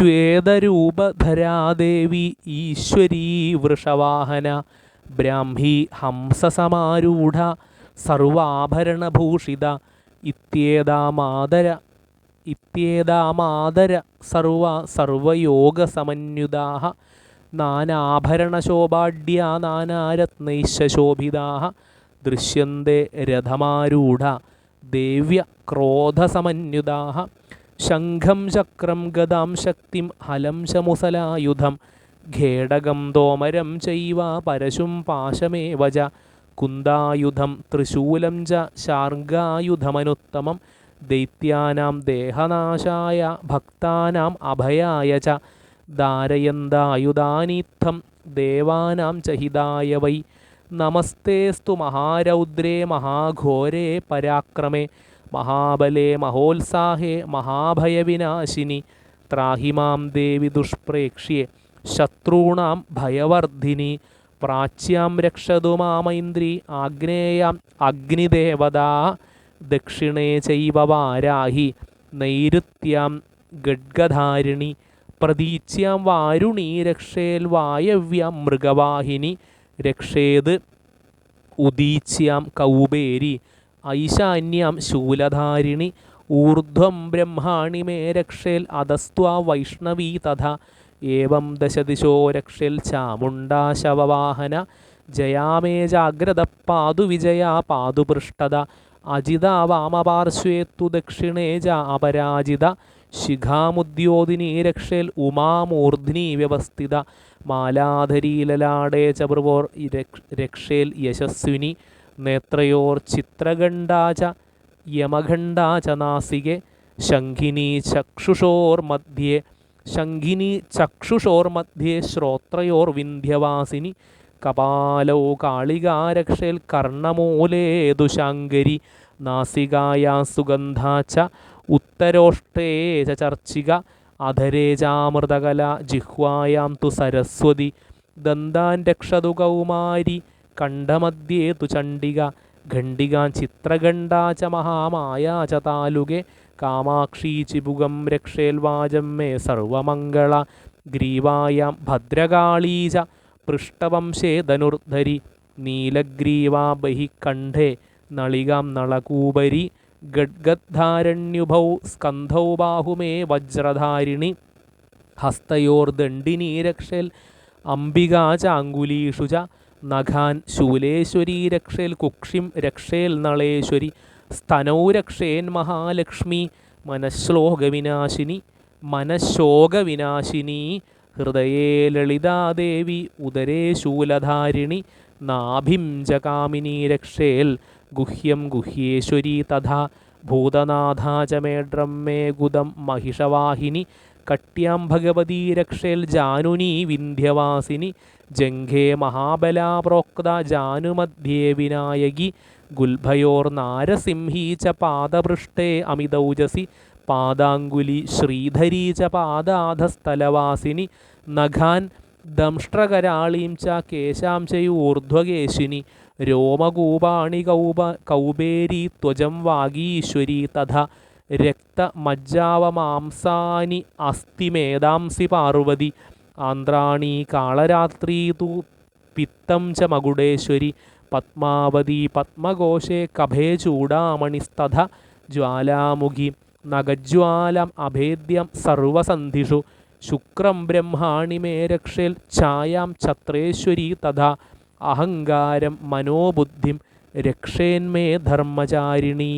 ശ്വേതരൂപധരാദേവി ഈശ്വരീ വൃഷവാഹന ബ്രാഹ്മി ഹംസസമാരൂഢ സർവാഭരണഭൂഷിത ഇത്യേതാമാദര ഇത്യേതാമാദര സർവ സർവയോഗസമന്യുതാ നാനാഭരണശോഭാഢ്യാ നാനാരത്നൈശോഭിതാ ദൃശ്യന്തേ രഥമാരൂഢ ദേവ്യ ക്രോധസമന്വിതാः ശംഖം ചക്രം ഗതാം ശക്തിം ഹലം ശമുസലായുധം. ഖേടകം തോമരം ചൈവ പരശും പാശമേവജ കുന്തായുധം ത്രിശൂലം ച. ശാർഗായുധമനുത്തമം ദൈത്യാനാം ദേഹനാശായ ഭക്താനാം അഭയായ ച. ധാരയന്തായുധാനീത്ഥം ദേവാനാം ചഹിതായ ഹിതായ വൈ. നമസ്തേസ്തു മഹാരൗദ്രേ മഹാഘോരേ പരാക്രമേ. മഹാബലേ മഹോത്സാഹേ മഹാഭയവിനാശിനി. ത്രാഹിമാം ദേവി ദുഷ്പ്രേക്ഷ്യെ. ശത്രുണാം ഭയവർദ്ധിനി പ്രാച്യാം രക്ഷതു മാമൈന്ദ്രി. ആഗ്നേയാം അഗ്നിദേവത. ദക്ഷിണേ ചൈവ വാരാഹി. നൈരുത്യാം ഗഡ്ഗധാരിണി. പ്രതീച്യാം വാരുണി. രക്ഷേൽ വായവ്യാം മൃഗവാഹിനി. രക്ഷേത് ഉദീച്യാം കൗബേരി. ഐശാന്യാം ശൂലധാരിണി ഊർധ്വം ബ്രഹ്മാണി മേ രക്ഷേൽ അധസ്ത്വാ വൈഷ്ണവീ തഥ. ഏവം ദശദിശോ രക്ഷേൽ ചാമുണ്ടാ ശവവാഹന. ജയാമേ ജാഗ്രത പാതു വിജയാ പാതു പൃഷ്ടത അജിത വാമപാർശ്വേത്തു ദക്ഷിണേ ജ അപരാജിത. ശിഖാമുദ്യോതിനി രക്ഷേൽ ഉമാമൂർധ്നി വ്യവസ്ഥിത. മാലാധരീലലാടേ ലലാടേ ച ഭൃവോർ രക്ഷേൽ യശസ്വിനി. നേത്രയോർ ചിത്രഖണ്ഡാച യമഖണ്ഡാച നാസികെ ശംഖിനി ചക്ഷുഷോർമധ്യേ ശംഖിനി ചക്ഷുഷോർമധ്യേ ശ്രോത്രയോർ വിന്ധ്യവാസിനി കപാലോ കാളികാരക്ഷേൽ കർണമൂലേ ദുശാങ്കരി നാസികായാ സുഗന്ധാച്ച ഉത്തരോഷ്ടേ ച ചർച്ചിക അധരേ ചാമൃതകല ജിഹ്വായാം തു സരസ്വതി ദന്താൻ രക്ഷതു കൗമാരി കണ്ഠമധ്യേ തു ചണ്ഡിക ഖണ്ഡികാൻ ചിത്രഖണ്ഡാ ച മഹാമായ ച താലുകെ കാമാക്ഷി ചിബുകം രക്ഷേൽ വാചം മേ സർവമംഗള ഗ്രീവായാം ഭദ്രകാളീ ച പൃഷ്ടവംശേ ധനുർധരി നീലഗ്രീവാ ബഹി കണ്ഠേ നളികാം നളകൂപരി ഗഡ്ഗദ്ധാരണ്യുഭൗ സ്കന്ധൗ ബാഹുമേ വജ്രധാരിണി ഹസ്തയോർദണ്ഡിനീ രക്ഷേൽ അംബികാ ചാങ്കുലീഷു ച നഖാൻ ശൂലേശ്വരി രക്ഷേൽ കുക്ഷിം രക്ഷേൽ നളേശ്വരി സ്തനോ രക്ഷേൻ മഹാലക്ഷ്മി മനശ്ലോകവിനാശിനി മനഃശോകവിനാശിനി ഹൃദയേ ലളിതാദേവി ഉദരേ ശൂലധാരിണി നാഭിം ജകാമിനി രക്ഷേൽ ഗുഹ്യം ഗുഹ്യേശ്വരി തഥാ ഭൂതനാഥാ ച മേ ഗുദം മഹിഷവാഹിനി കട്യാം ഭഗവതി രക്ഷേൽ ജാനുനി വിന്ധ്യവാസിനി. ജംഘേ മഹാബലാ പ്രോക്ത ജാനുമധ്യേ വിനായകി. ഗുൽഭയോർ നാരസിംഹീ ച പാദപൃഷ്ടേ അമിതൗജസി. പാദാങ്കുലി ശ്രീധരീ ച പാദാധസ്ഥലവാസിനി. നഖാൻ ദംഷ്ട്രകരാളീം ച കേശാം ചയൂർധ്വകേശിനി രോമകൂപാണി കൗപ കൗബേരി ത്വജം വാഗീശ്വരി തഥ. രക്തമജ്ജാവമാംസാനി അസ്ഥിമേധാംസി പാർവതി ആന്ത്രാണി കാളരാത്രി തു പിത്തം ച മകുടേശ്വരി പത്മാവതി പത്മകോശേ കഭേ ചൂടാമണിസ്തഥ ജ്വാലാമുഖി നഗജ്വാലം അഭേദ്യം സർവസന്ധിഷു ശുക്രം ബ്രഹ്മാണി മേ രക്ഷേൽ ഛായാം ഛത്രേശ്വരി തഥാ അഹങ്കാരം മനോബുദ്ധിം രക്ഷേന്മേ ധർമ്മചാരിണീ